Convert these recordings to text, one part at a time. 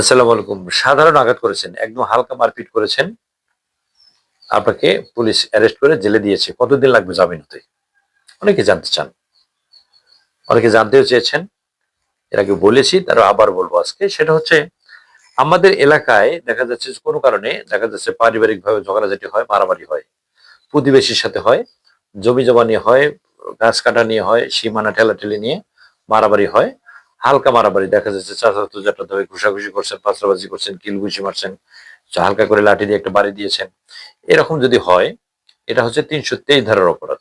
আসসালামু আলাইকুম। সাধারণ আঘাত করেছেন, একদম হালকা মারপিট করেছেন। আপনাকে পুলিশ অ্যারেস্ট করে জেলে দিয়েছে। কতদিন লাগবে জামিন হতে অনেকে জানতে চান। অনেকে জানতেও চেয়েছেন। এর আগে বলেছি তারা আবার বলব আজকে। সেটা হচ্ছে, আমাদের এলাকায় দেখা যাচ্ছে কোনো কারণে দেখা যাচ্ছে পারিবারিক ভাবে ঝগড়াঝাটি হয়, মারামারি হয়। প্রতিবেশীর সাথে হয়, জমি জমা নিয়ে হয়, গাছ কাটা নিয়ে হয়, সীমানা ঠেলাঠেলি নিয়ে মারামারি হয়। হালকা মারামারি, দেখা যাচ্ছে চাচাতো জাটা ধরে ঘুষাঘুষি করছেন, পাঁচরাবাজি করছেন, কিলঘুষি মারছেন হালকা করে লাঠি দিয়ে একটা বাড়ি দিয়েছেন। এরকম যদি হয়, এটা হচ্ছে তিনশো তেইশ ধারার অপরাধ।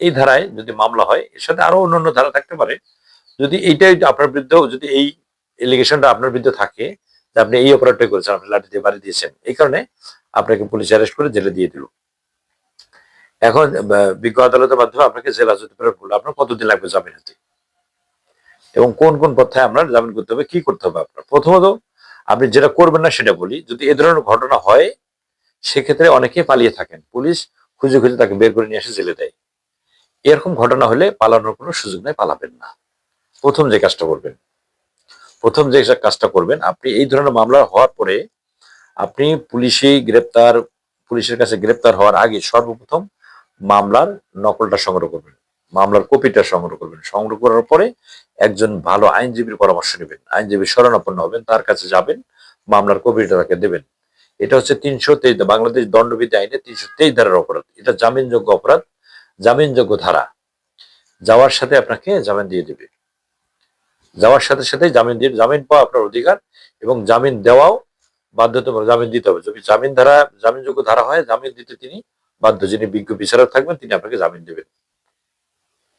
এই ধারায় যদি মামলা হয়, এর সাথে আরও অন্যান্য ধারা থাকতে পারে। যদি এইটাই আপনার বিরুদ্ধে, যদি এই এলিগেশনটা আপনার বিরুদ্ধে থাকে যে আপনি এই অপরাধটাই করেছেন, আপনি লাঠি দিয়ে বাড়ি দিয়েছেন, এই কারণে আপনাকে পুলিশ অ্যারেস্ট করে জেলে দিয়ে দিল। এখন বিজ্ঞ আদালতের মাধ্যমে আপনাকে জেল হাজতে প্রেরণ করল। আপনার কতদিন লাগবে জামিন হতে? এবং কোন কোন পথে আপনার জামিন করতে হবে, কি করতে হবে আপনার? প্রথমত, আপনি যেটা করবেন না সেটা বলি, যদি এ ধরনের ঘটনা হয়, সেক্ষেত্রে অনেকে পালিয়ে থাকেন। পুলিশ খুঁজে খুঁজে তাকে বের করে নিয়ে এসে জেলে দেয়। এরকম ঘটনা হলে পালানোর কোনো সুযোগ নেই, পালাবেন না। প্রথম যে কাজটা করবেন, প্রথম যে কাজটা করবেন, আপনি এই ধরনের মামলা হওয়ার পরে আপনি পুলিশে গ্রেপ্তার, পুলিশের কাছে গ্রেপ্তার হওয়ার আগে সর্বপ্রথম মামলার নকলটা সংগ্রহ করবেন। মামলার কপিটা সংগ্রহ করবেন। সংগ্রহ করার পরে একজন ভালো আইনজীবীর পরামর্শ নেবেন। আইনজীবী শরণাপন্ন হবেন, তার কাছে যাবেন, মামলার কপিটা তাকে দেবেন। এটা হচ্ছে তিনশো তেইশ বাংলাদেশ দণ্ডবিধি আইনে তিনশো তেইশ ধারার অপরাধ। এটা জামিনযোগ্য অপরাধ, জামিনযোগ্য ধারা। যাওয়ার সাথে আপনাকে জামিন দিয়ে দেবে। যাওয়ার সাথে সাথে জামিন দিয়ে, জামিন পাওয়া আপনার অধিকার এবং জামিন দেওয়াও বাধ্যতামূলক, জামিন দিতে হবে। যদি জামিন ধারা, জামিনযোগ্য ধারা হয়, জামিন দিতে তিনি বাধ্য। যিনি বিজ্ঞ বিচারক থাকবেন, তিনি আপনাকে জামিন দেবেন।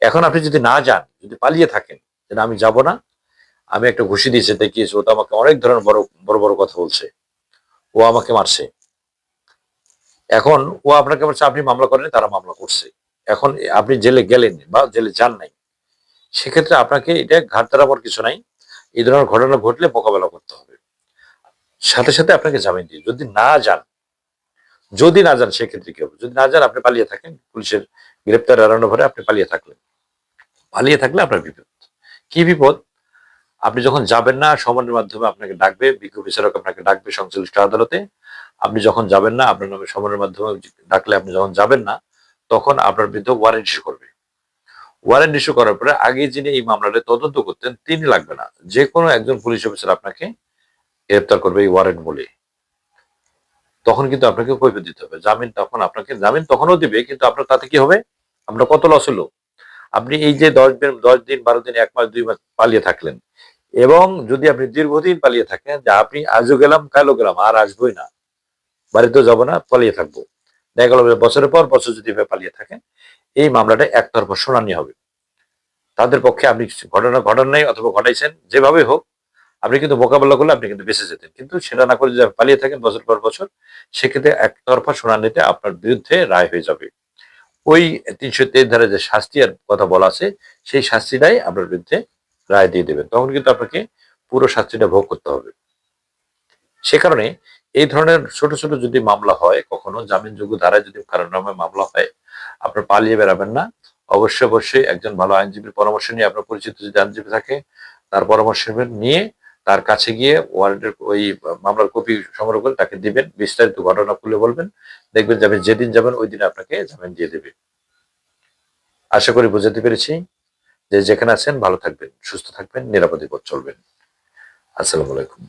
এখন আপনি যদি না যান, যদি পালিয়ে থাকেন, যে আমি যাব না, আমি একটা ঘুষি দিয়েছে, দেখিয়েছে, ও তো আমাকে অনেক ধরনের বড় বড় বড় কথা বলছে। ও আমাকে মারছে। এখন ও আপনাকে বলছে, আপনি মামলা করেন তারা মামলা করছে। এখন আপনি জেলে গেলেন বা জেলে যান নাই, সেক্ষেত্রে আপনাকে এটা ঘাট দাঁড়াবার কিছু নাই। এই ধরনের ঘটনা ঘটলে মোকাবেলা করতে হবে। সাথে সাথে আপনাকে জামিন দিয়ে, যদি না যান, যদি না যান, সেক্ষেত্রে কি হবে? যদি না যান, আপনি পালিয়ে থাকেন। পুলিশের গ্রেপ্তার এড়ানো ভরে আপনি পালিয়ে থাকলেন। পালিয়ে থাকলে আপনার বিপদ। কি বিপদ? আপনি যখন যাবেন না সমনের মাধ্যমে আপনাকে ডাকবে, বিজ্ঞ বিচারক আপনাকে ডাকবে সংশ্লিষ্ট আদালতে। আপনি যখন যাবেন না, আপনার নামে সমনের মাধ্যমে ডাকলে আপনি যখন যাবেন না, তখন আপনার বিরুদ্ধে ওয়ারেন্ট ইস্যু করবে। ওয়ারেন্ট ইস্যু করার পরে আগে যিনি এই মামলাটা তদন্ত করতেন, তিনি লাগবে না। যে কোনো একজন পুলিশ অফিসার আপনাকে গ্রেপ্তার করবে এই ওয়ারেন্ট বলে। তখন কিন্তু আপনাকে কৈফিয়ত দিতে হবে। জামিন তখন আপনাকে, জামিন তখনও দিবে, কিন্তু আপনার তাতে কি হবে? আপনার কত লস হলো? আপনি এই যে দশ দিন দশ দিন, বারো দিন, এক মাস, দুই মাস পালিয়ে থাকলেন, এবং যদি আপনি দীর্ঘদিন পালিয়ে থাকেন, যে আপনি আজও গেলাম, কালও গেলাম, আর আসবোই না, বাড়িতেও যাব না, পালিয়ে থাকব। দেখা গেল বছরের পর বছর যদি পালিয়ে থাকেন, এই মামলাটা একতরফা শুনানি হবে। তাদের পক্ষে আপনি ঘটনা ঘটনা নাই অথবা ঘটাইছেন যেভাবে হোক, আপনি কিন্তু মোকাবেলা করলে আপনি কিন্তু বেঁচে যেতেন। কিন্তু সেটা না করে যদি পালিয়ে থাকেন বছর পর বছর, সেক্ষেত্রে একতরফা শুনানিতে আপনার বিরুদ্ধে রায় হয়ে যাবে। ওই তিনশো তেইশ ধারে যে শাস্তি আর কথা বলা আছে, সেই শাস্তিটাই আপনার বিরুদ্ধে রায় দিয়ে দেবেন। তখন কিন্তু আপনাকে পুরো শাস্তিটা ভোগ করতে হবে। সে কারণে এই ধরনের ছোট ছোট যদি মামলা হয়, কখনো জামিনযোগ্য ধারায় যদি কারোর নামে মামলা হয়, আপনার পালিয়ে বেড়াবেন না। অবশ্যই অবশ্যই একজন ভালো আইনজীবীর পরামর্শ নিয়ে আপনার পরিচিত যদি আইনজীবী থাকে, তার পরামর্শ নিয়ে তার কাছে গিয়ে ওয়ারেন্টের ওই মামলার কপি সংগ্রহ করে তাকে দিবেন, বিস্তারিত ঘটনা খুলে বলবেন, দেখবেন যাবেন যেদিন যাবেন ওই দিন আপনাকে জামিন দিয়ে দেবে। আশা করি বুঝাতে পেরেছি যে যেখানে আছেন ভালো থাকবেন, সুস্থ থাকবেন, নিরাপদে পথ চলবেন। আসসালামু আলাইকুম।